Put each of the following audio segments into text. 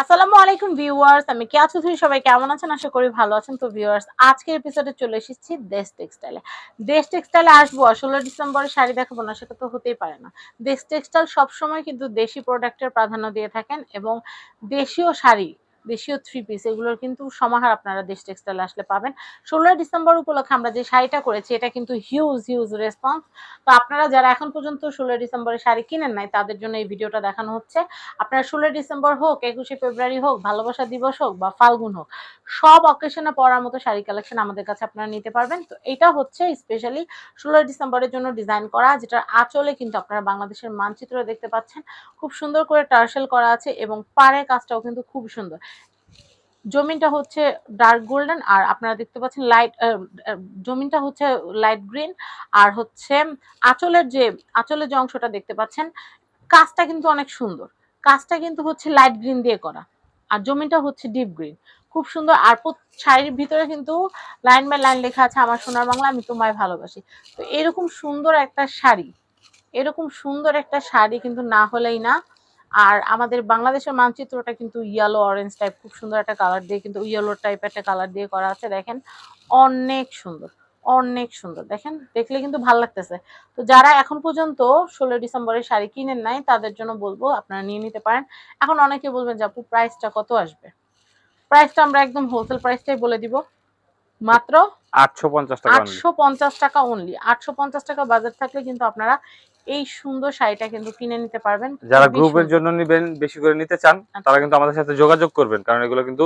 আসসালামু আলাইকুম ভিউয়ার্স, আমি কেয়া চৌধুরী সবাই কেমন আছেন? আশা করি ভালো আছেন। তো ভিউয়ার্স, আজকের এপিসোডে চলে এসেছি দেশ টেক্সটাইলে দেশ টেক্সটাইলে আসব, ষোলো ডিসেম্বরে শাড়ি দেখাবো না, সেটা তো হতেই পারে না। দেশ টেক্সটাইল সবসময় কিন্তু দেশি প্রোডাক্টের প্রাধান্য দিয়ে থাকেন এবং দেশীয় শাড়ি দেশীয় থ্রি পিস এগুলোর কিন্তু সমাহার আপনারা দেশ টেক্সটাইলে আসলে পাবেন। ষোলোই ডিসেম্বর উপলক্ষে আমরা যে শাড়িটা করেছি, এটা কিন্তু হিউজ হিউজ রেসপন্স তো আপনারা যারা এখন পর্যন্ত ষোলোই ডিসেম্বরে শাড়ি কিনেন নাই, তাদের জন্য এই ভিডিওটা দেখানো হচ্ছে। আপনারা ষোলোই ডিসেম্বর হোক, একুশে ফেব্রুয়ারি হোক, ভালোবাসা দিবস হোক বা ফাল্গুন হোক, সব অকেশনে পরার মতো শাড়ি কালেকশন আমাদের কাছে আপনারা নিতে পারবেন। তো এটা হচ্ছে স্পেশালি ষোলোই ডিসেম্বরের জন্য ডিজাইন করা, যেটার আঁচলে কিন্তু আপনারা বাংলাদেশের মানচিত্র দেখতে পাচ্ছেন। খুব সুন্দর করে টার্সেল করা আছে এবং পাড়ের কাজটাও কিন্তু খুব সুন্দর। জমিনটা হচ্ছে ডার্ক গোল্ডেন আর আপনারা দেখতে পাচ্ছেন লাইট জমিনটা হচ্ছে লাইট গ্রিন আর হচ্ছে আঁচলের যে আঁচলের যে অংশটা দেখতে পাচ্ছেন, কাজটা কিন্তু অনেক সুন্দর। কাজটা কিন্তু হচ্ছে লাইট গ্রিন দিয়ে করা আর জমিটা হচ্ছে ডিপ গ্রিন খুব সুন্দর আর শাড়ির ভিতরে কিন্তু লাইন বাই লাইন লেখা আছে, আমার সোনার বাংলা, আমি তোমায় ভালোবাসি। তো এরকম সুন্দর একটা শাড়ি, এরকম সুন্দর একটা শাড়ি কিন্তু না হলেই না আর আমাদের বাংলাদেশের মানচিত্রটা কিন্তু ইয়েলো অরেঞ্জ টাইপ খুব সুন্দর একটা কালার দিয়ে কিন্তু ইয়েলো টাইপ একটা কালার দিয়ে করা আছে দেখেন। অনেক সুন্দর অনেক সুন্দর দেখেন? দেখলে কিন্তু ভালো লাগতেছে। তো যারা এখন পর্যন্ত ষোলো ডিসেম্বরের শাড়ি কিনেন নাই তাদের জন্য বলব আপনারা নিয়ে নিতে পারেন। এখন অনেকে বলবেন যে আপু প্রাইসটা কত আসবে? প্রাইসটা আমরা একদম হোলসেল প্রাইসটাই বলে দিব। মাত্র আটশো পঞ্চাশ টাকা আটশো পঞ্চাশ টাকা অনলি আটশো পঞ্চাশ টাকা বাজার থাকলে কিন্তু আপনারা এই সুন্দর শাড়িটা কিন্তু কিনে নিতে পারবেন। যারা গ্রুপের জন্য নিবেন বেশি করে নিতে চান আচ্ছা। তারা কিন্তু আমাদের সাথে যোগাযোগ করবেন কারণ এগুলো কিন্তু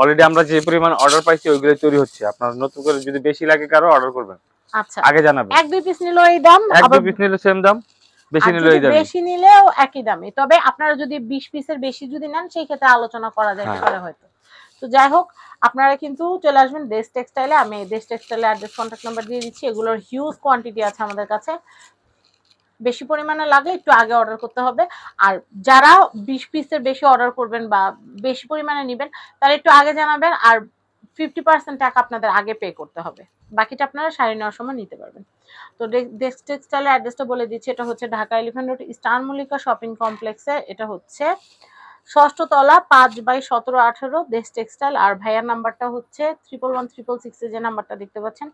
অলরেডি আমরা যে পরিমাণ অর্ডার পাইছি ওইগুলো তৈরি হচ্ছে। আপনার নতুন করে যদি বেশি লাগে কারও অর্ডার করবেন। আচ্ছা। আগে জানাবেন। এক দুই পিস নিলেও এই দাম এক দুই পিস নিলে সেম দাম বেশি নিলে এই দাম বেশি নিলেও একই দামে তবে আপনারা যদি বিশ পিসের বেশি যদি নেন সেই ক্ষেত্রে আলোচনা করা যেতে হ্যাঁ। পারে হয়তো। তো যাই হোক আপনারা কিন্তু চলে আসবেন দেশ টেক্সটাইলে আমি দেশ টেক্সটাইলে অ্যাড্রেস কন্ট্যাক্ট নাম্বার দিয়ে দিচ্ছি। এগুলোর হিউজ কোয়ান্টিটি আছে আমাদের কাছে। বেশি পরিমাণে লাগে, একটু আগে অর্ডার করতে হবে। আর যারা বিশ পিসের বেশি অর্ডার করবেন বা বেশি পরিমাণে নেবেন, তারা একটু আগে জানাবেন আর ফিফটি পার্সেন্ট টাকা আপনাদের আগে পে করতে হবে। বাকিটা আপনারা শাড়ি নেওয়ার সময় নিতে পারবেন। তো ডেস্ক টেক্সটাইলের অ্যাড্রেসটা বলে দিচ্ছি, এটা হচ্ছে Dhaka elephant road star Mallika shopping কমপ্লেক্সে এটা হচ্ছে ষষ্ঠ তলা পাঁচ বাই সতেরো আঠেরো দেশ টেক্সটাইল। আর ভাইয়ার নাম্বারটা হচ্ছে ট্রিপল ওয়ান ট্রিপল সিক্সে যে নাম্বারটা দেখতে পাচ্ছেন,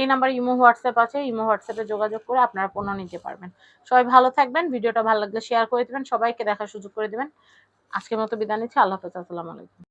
এই নাম্বার ইমো, হোয়াটসঅ্যাপ আছে। ইমো, হোয়াটসঅ্যাপে যোগাযোগ করে আপনারা পণ্য নিতে পারবেন। সবাই ভালো থাকবেন, ভিডিওটা ভালো লাগলে শেয়ার করে দেবেন, সবাইকে দেখার সুযোগ করে দেবেন। আজকের মতো বিদায় নিচ্ছি, আল্লাহ হাফেজ, আসসালামু আলাইকুম।